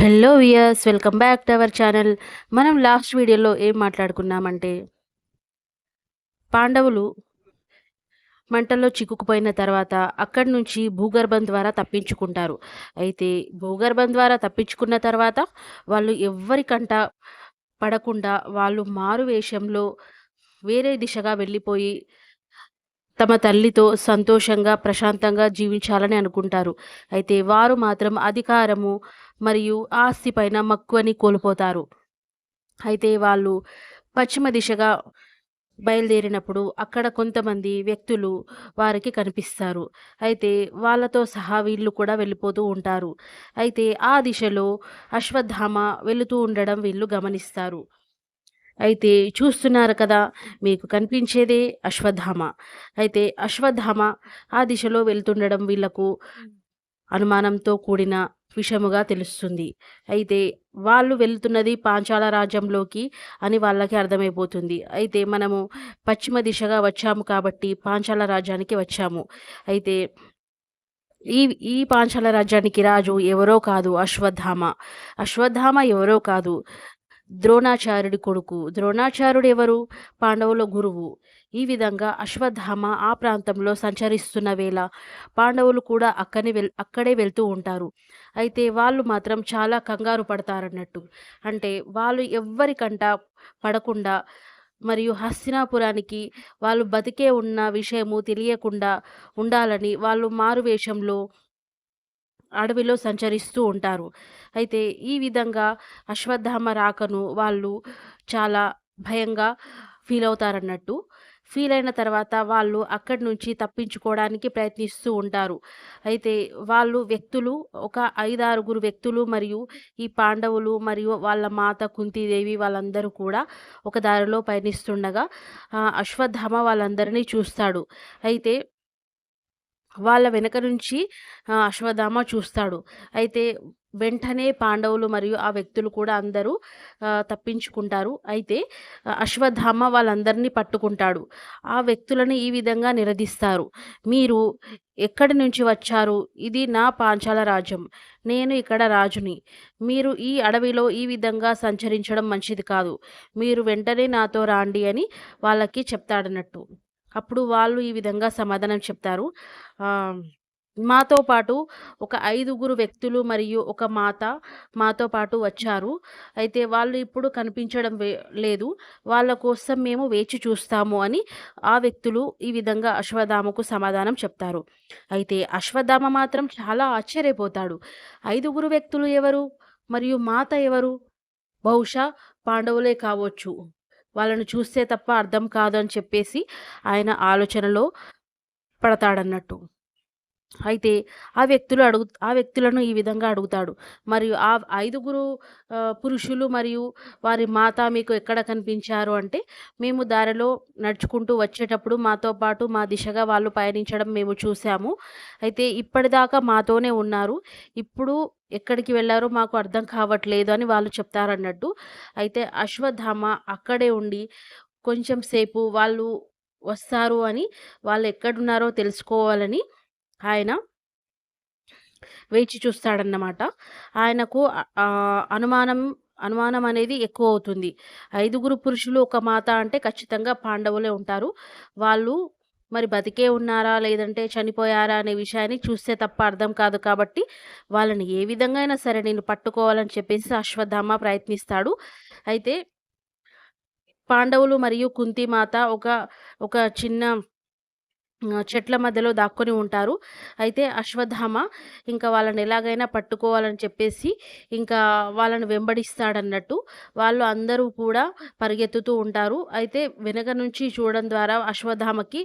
Hello viewers welcome back to our channel. మనం last వీడియోలో ఏం మాట్లాడుకున్నామంటే పాండవులు మంటల్లో చిక్కుకుపోయిన తర్వాత అక్కడి నుంచి భూగర్భం ద్వారా తప్పించుకుంటారు. అయితే భూగర్భం ద్వారా తప్పించుకున్న తర్వాత వాళ్ళు ఎవ్వరికంట పడకుండా వాళ్ళు మారు వేషంలో వేరే దిశగా వెళ్ళిపోయి తమ తల్లితో సంతోషంగా ప్రశాంతంగా జీవించాలని అనుకుంటారు. అయితే వారు మాత్రం అధికారము మరియు ఆస్తి పైన మక్కువని కోల్పోతారు. అయితే వాళ్ళు పశ్చిమ దిశగా బయలుదేరినప్పుడు అక్కడ కొంతమంది వ్యక్తులు వారికి కనిపిస్తారు. అయితే వాళ్ళతో సహా వీళ్ళు కూడా వెళ్ళిపోతూ ఉంటారు. అయితే ఆ దిశలో అశ్వత్థామ వెళుతూ ఉండడం వీళ్ళు గమనిస్తారు. అయితే చూస్తున్నారు కదా మీకు కనిపించేదే అశ్వత్థామ అయితే అశ్వత్థామ ఆ దిశలో వెళ్తుండడం వీళ్ళకు అనుమానంతో కూడిన విషయముగా తెలుస్తుంది. అయితే వాళ్ళు వెళ్తున్నది పాంచాల రాజ్యంలోకి అని వాళ్ళకి అర్థమైపోతుంది. అయితే మనము పశ్చిమ దిశగా వచ్చాము కాబట్టి పాంచాల రాజ్యానికి వచ్చాము. అయితే ఈ ఈ పాంచాల రాజ్యానికి రాజు ఎవరో కాదు అశ్వత్థామ అశ్వత్థామ ఎవరో కాదు. ద్రోణాచార్యుడి కొడుకు. ద్రోణాచార్యుడు ఎవరు? పాండవుల గురువు. ఈ విధంగా అశ్వత్థామ ఆ ప్రాంతంలో సంచరిస్తున్న వేళ పాండవులు కూడా అక్కడే వెల్ అక్కడే వెళ్తూ ఉంటారు. అయితే వాళ్ళు మాత్రం చాలా కంగారు పడతారన్నట్టు. అంటే వాళ్ళు ఎవ్వరికంట పడకుండా మరియు హస్తినాపురానికి వాళ్ళు బతికే ఉన్న విషయము తెలియకుండా ఉండాలని వాళ్ళు మారువేషంలో అడవిలో సంచరిస్తూ ఉంటారు. అయితే ఈ విధంగా అశ్వత్థామ రాకను వాళ్ళు చాలా భయంగా ఫీల్ అవుతారన్నట్టు. ఫీల్ అయిన తర్వాత వాళ్ళు అక్కడి నుంచి తప్పించుకోవడానికి ప్రయత్నిస్తూ ఉంటారు. అయితే వాళ్ళు వ్యక్తులు ఒక ఐదారుగురు వ్యక్తులు మరియు ఈ పాండవులు మరియు వాళ్ళ మాత కుంతీదేవి వాళ్ళందరూ కూడా ఒక దారిలో పయనిస్తుండగా అశ్వత్థామ వాళ్ళందరినీ చూస్తాడు. అయితే వాళ్ళ వెనక నుంచి అశ్వధామ చూస్తాడు. అయితే వెంటనే పాండవులు మరియు ఆ వ్యక్తులు కూడా అందరూ తప్పించుకుంటారు. అయితే అశ్వధామ వాళ్ళందరినీ పట్టుకుంటాడు. ఆ వ్యక్తులను ఈ విధంగా నిలదీస్తారు మీరు ఎక్కడి నుంచి వచ్చారు? ఇది నా పాంచాల రాజ్యం. నేను ఇక్కడ రాజుని. మీరు ఈ అడవిలో ఈ విధంగా సంచరించడం మంచిది కాదు. మీరు వెంటనే నాతో రాండి అని వాళ్ళకి చెప్తాడన్నట్టు. అప్పుడు వాళ్ళు ఈ విధంగా సమాధానం చెప్తారు. మాతో పాటు ఒక ఐదుగురు వ్యక్తులు మరియు ఒక మాత మాతో పాటు వచ్చారు. అయితే వాళ్ళు ఇప్పుడు కనిపించడం లేదు. వాళ్ళ కోసం మేము వేచి చూస్తాము అని ఆ వ్యక్తులు ఈ విధంగా అశ్వధామకు సమాధానం చెప్తారు. అయితే అశ్వధామ మాత్రం చాలా ఆశ్చర్యపోతాడు. ఐదుగురు వ్యక్తులు ఎవరు? మరియు మాత ఎవరు? బహుశా పాండవులే కావచ్చు. వాళ్ళను చూస్తే తప్ప అర్థం కాదు అని చెప్పేసి ఆయన ఆలోచనలో పడతాడన్నట్టు. అయితే ఆ వ్యక్తులు అడుగు ఆ వ్యక్తులను ఈ విధంగా అడుగుతాడు. మరియు ఆ ఐదుగురు పురుషులు మరియు వారి మాత మీకు ఎక్కడ కనిపించారు? అంటే మేము దారిలో నడుచుకుంటూ వచ్చేటప్పుడు మాతో పాటు మా దిశగా వాళ్ళు పయనించడం మేము చూసాము అయితే ఇప్పటిదాకా మాతోనే ఉన్నారు. ఇప్పుడు ఎక్కడికి వెళ్ళారో మాకు అర్థం కావట్లేదు అని వాళ్ళు చెప్తారన్నట్టు. అయితే అశ్వధామ అక్కడే ఉండి కొంచెం సేపు వాళ్ళు వస్తారు అని వాళ్ళు ఎక్కడున్నారో తెలుసుకోవాలని ఆయన వేచి చూస్తాడన్నమాట. ఆయనకు అనుమానం అనుమానం అనేది ఎక్కువ అవుతుంది ఐదుగురు పురుషులు ఒక మాత అంటే ఖచ్చితంగా పాండవులే ఉంటారు. వాళ్ళు మరి బతికే ఉన్నారా లేదంటే చనిపోయారా అనే విషయాన్ని చూస్తే తప్ప అర్థం కాదు కాబట్టి వాళ్ళని ఏ విధంగా అయినా సరే నేను పట్టుకోవాలని చెప్పేసి అశ్వత్థామ ప్రయత్నిస్తాడు. అయితే పాండవులు మరియు కుంతి మాత ఒక ఒక చిన్న చెట్ల మధ్యలో దాక్కొని ఉంటారు. అయితే అశ్వత్థామ ఇంకా వాళ్ళని ఎలాగైనా పట్టుకోవాలని చెప్పేసి ఇంకా వాళ్ళని వెంబడిస్తాడన్నట్టు వాళ్ళు అందరూ కూడా పరిగెత్తుతూ ఉంటారు. అయితే వెనక నుంచి చూడడం ద్వారా అశ్వత్థామకి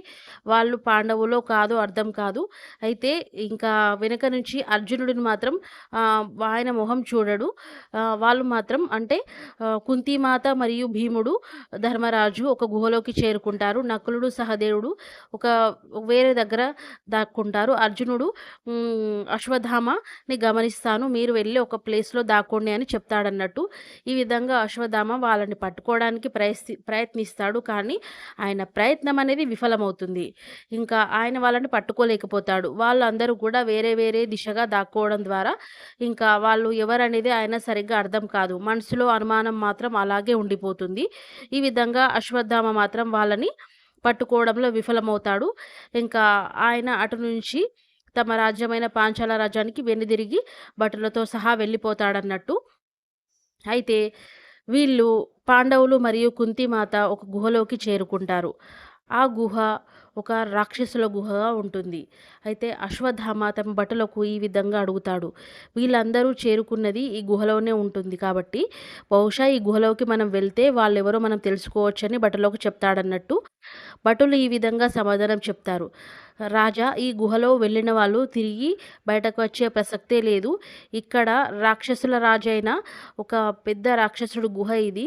వాళ్ళు పాండవులో కాదు అర్థం కాదు. అయితే ఇంకా వెనక నుంచి అర్జునుడిని మాత్రం ఆయన మొహం చూడడు. వాళ్ళు మాత్రం అంటే కుంతిమాత మరియు భీముడు ధర్మరాజు ఒక గుహలోకి చేరుకుంటారు. నకులుడు సహదేవుడు ఒక వేరే దగ్గర దాక్కుంటారు. అర్జునుడు అశ్వధామని గమనిస్తాను. మీరు వెళ్ళి ఒక ప్లేస్లో దాక్కోండి అని చెప్తాడన్నట్టు. ఈ విధంగా అశ్వధామ వాళ్ళని పట్టుకోవడానికి ప్రయత్ని ప్రయత్నిస్తాడు. కానీ ఆయన ప్రయత్నం అనేది విఫలమవుతుంది. ఇంకా ఆయన వాళ్ళని పట్టుకోలేకపోతాడు. వాళ్ళందరూ కూడా వేరే వేరే దిశగా దాక్కోవడం ద్వారా ఇంకా వాళ్ళు ఎవరనేది ఆయన సరిగ్గా అర్థం కాదు. మనసులో అనుమానం మాత్రం అలాగే ఉండిపోతుంది. ఈ విధంగా అశ్వత్థామ మాత్రం వాళ్ళని పట్టుకోవడంలో విఫలమవుతాడు. ఇంకా ఆయన అటు నుంచి తమ రాజ్యమైన పాంచాల రాజ్యానికి వెనుదిరిగి భటులతో సహా వెళ్ళిపోతాడన్నట్టు. అయితే వీళ్ళు పాండవులు మరియు కుంతిమాత ఒక గుహలోకి చేరుకుంటారు. ఆ గుహ ఒక రాక్షసుల గుహగా ఉంటుంది. అయితే అశ్వత్థామ తమ భటులకు ఈ విధంగా అడుగుతాడు. వీళ్ళందరూ చేరుకున్నది ఈ గుహలోనే ఉంటుంది కాబట్టి బహుశా ఈ గుహలోకి మనం వెళ్తే వాళ్ళెవరో మనం తెలుసుకోవచ్చని భటులకు చెప్తాడన్నట్టు భటులు ఈ విధంగా సమాధానం చెప్తారు. రాజా ఈ గుహలో వెళ్ళిన వాళ్ళు తిరిగి బయటకు వచ్చే ప్రసక్తే లేదు. ఇక్కడ రాక్షసుల రాజైన ఒక పెద్ద రాక్షసుడు గుహ ఇది.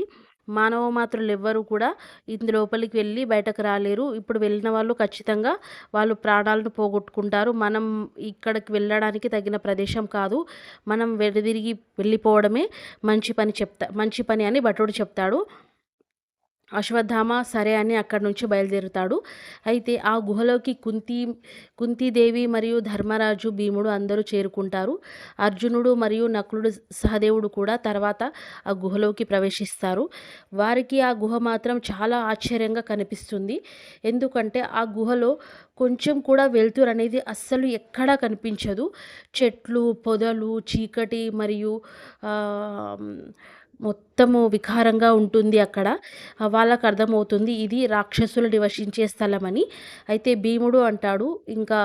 మానవ మాత్రులు ఎవ్వరూ కూడా ఇందు లోపలికి వెళ్ళి బయటకు రాలేరు. ఇప్పుడు వెళ్ళిన వాళ్ళు ఖచ్చితంగా వాళ్ళు ప్రాణాలను పోగొట్టుకుంటారు. మనం ఇక్కడికి వెళ్ళడానికి తగిన ప్రదేశం కాదు. మనం వెనుదిరిగి వెళ్ళిపోవడమే మంచి పని చెప్తా మంచి పని అని భటుడు చెప్తాడు. అశ్వత్థామ సరే అని అక్కడి నుంచి బయలుదేరుతాడు. అయితే ఆ గుహలోకి కుంతి కుంతీదేవి మరియు ధర్మరాజు భీముడు అందరూ చేరుకుంటారు. అర్జునుడు మరియు నకులుడు సహదేవుడు కూడా తర్వాత ఆ గుహలోకి ప్రవేశిస్తారు. వారికి ఆ గుహ మాత్రం చాలా ఆశ్చర్యంగా కనిపిస్తుంది. ఎందుకంటే ఆ గుహలో కొంచెం కూడా వెలుతురు అనేది అస్సలు ఎక్కడా కనిపించదు. చెట్లు పొదలు చీకటి మరియు మొత్తము వికారంగా ఉంటుంది అక్కడ. వాళ్ళకు అర్థమవుతుంది ఇది రాక్షసులు నివసించే స్థలమని. అయితే భీముడు అంటాడు ఇంకా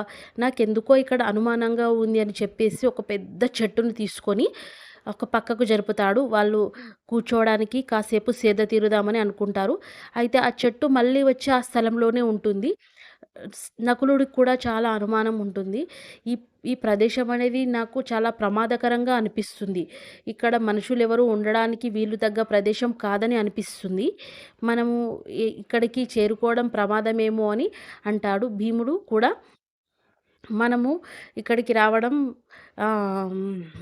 నాకెందుకో ఇక్కడ అనుమానంగా ఉంది అని చెప్పేసి ఒక పెద్ద చెట్టును తీసుకొని ఒక పక్కకు జరుపుతాడు. వాళ్ళు కూర్చోవడానికి కాసేపు సేద తీరుదామని అనుకుంటారు. అయితే ఆ చెట్టు మళ్ళీ వచ్చి ఆ స్థలంలోనే ఉంటుంది. నకులుడికి కూడా చాలా అనుమానం ఉంటుంది. ఈ ఈ ప్రదేశం అనేది నాకు చాలా ప్రమాదకరంగా అనిపిస్తుంది. ఇక్కడ మనుషులు ఎవరు ఉండడానికి వీలు తగ్గ ప్రదేశం కాదని అనిపిస్తుంది. మనము ఇక్కడికి చేరుకోవడం ప్రమాదమేమో అని అంటాడు భీముడు కూడా. మనము ఇక్కడికి రావడం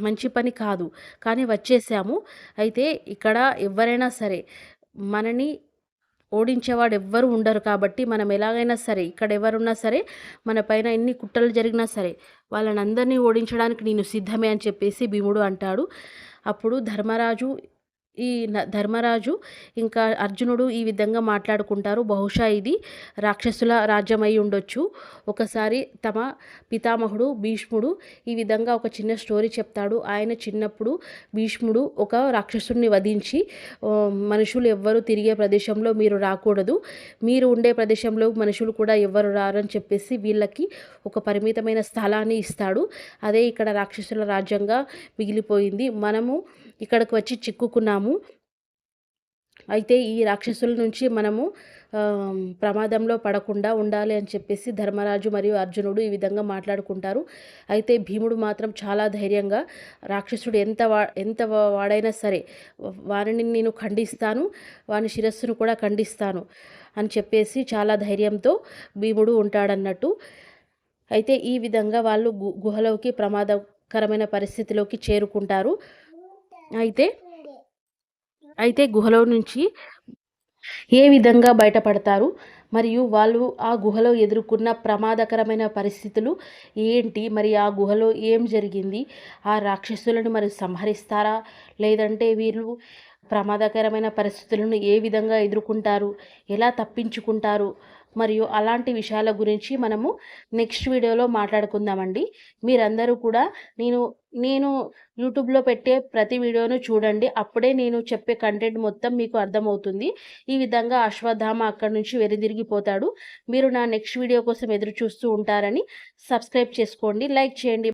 మంచి పని కాదు. కానీ వచ్చేసాము. అయితే ఇక్కడ ఎవరైనా సరే మనని ఓడించేవాడు ఎవ్వరు ఉండరు కాబట్టి మనం ఎలాగైనా సరే ఇక్కడ ఎవరున్నా సరే మన పైన ఎన్ని కుట్రలు జరిగినా సరే వాళ్ళని అందరినీ ఓడించడానికి నేను సిద్ధమే అని చెప్పేసి భీముడు అంటాడు. అప్పుడు ధర్మరాజు ఈ న- ధర్మరాజు ఇంకా అర్జునుడు ఈ విధంగా మాట్లాడుకుంటారు. బహుశా ఇది రాక్షసుల రాజ్యమై ఉండొచ్చు. ఒకసారి తమ పితామహుడు భీష్ముడు ఈ విధంగా ఒక చిన్న స్టోరీ చెప్తాడు. ఆయన చిన్నప్పుడు భీష్ముడు ఒక రాక్షసుడిని వధించి మనుషులు ఎవ్వరు తిరిగే ప్రదేశంలో మీరు రాకూడదు. మీరు ఉండే ప్రదేశంలో మనుషులు కూడా ఎవ్వరు రారని చెప్పేసి వీళ్ళకి ఒక పరిమితమైన స్థలాన్ని ఇస్తాడు. అదే ఇక్కడ రాక్షసుల రాజ్యంగా మిగిలిపోయింది. మనము ఇక్కడికి వచ్చి చిక్కుకున్నాము. అయితే ఈ రాక్షసుల నుంచి మనము ప్రమాదంలో పడకుండా ఉండాలి అని చెప్పేసి ధర్మరాజు మరియు అర్జునుడు ఈ విధంగా మాట్లాడుకుంటారు. అయితే భీముడు మాత్రం చాలా ధైర్యంగా రాక్షసుడు ఎంత వా ఎంత వాడైనా సరే వారిని నేను ఖండిస్తాను వాని శిరస్సును కూడా ఖండిస్తాను అని చెప్పేసి చాలా ధైర్యంతో భీముడు ఉంటాడన్నట్టు. అయితే ఈ విధంగా వాళ్ళు గు- గుహలోకి ప్రమాదకరమైన పరిస్థితిలోకి చేరుకుంటారు. అయితే అయితే గుహలో నుంచి ఏ విధంగా బయటపడతారు? మరియు వాళ్ళు ఆ గుహలో ఎదుర్కొన్న ప్రమాదకరమైన పరిస్థితులు ఏంటి? మరి ఆ గుహలో ఏం జరిగింది? ఆ రాక్షసులను మరి సంహరిస్తారా? లేదంటే వీళ్ళు ప్రమాదకరమైన పరిస్థితులను ఏ విధంగా ఎదుర్కొంటారు ఎలా తప్పించుకుంటారు మరియు అలాంటి విషయాల గురించి మనము నెక్స్ట్ వీడియోలో మాట్లాడుకుందామండి. మీరందరూ కూడా నేను నేను యూట్యూబ్లో పెట్టే ప్రతి వీడియోను చూడండి. అప్పుడే నేను చెప్పే కంటెంట్ మొత్తం మీకు అర్థమవుతుంది. ఈ విధంగా అశ్వత్థామ అక్కడి నుంచి వెరిదిరిగిపోతాడు మీరు నా నెక్స్ట్ వీడియో కోసం ఎదురు చూస్తూ ఉంటారని సబ్స్క్రైబ్ చేసుకోండి. లైక్ చేయండి.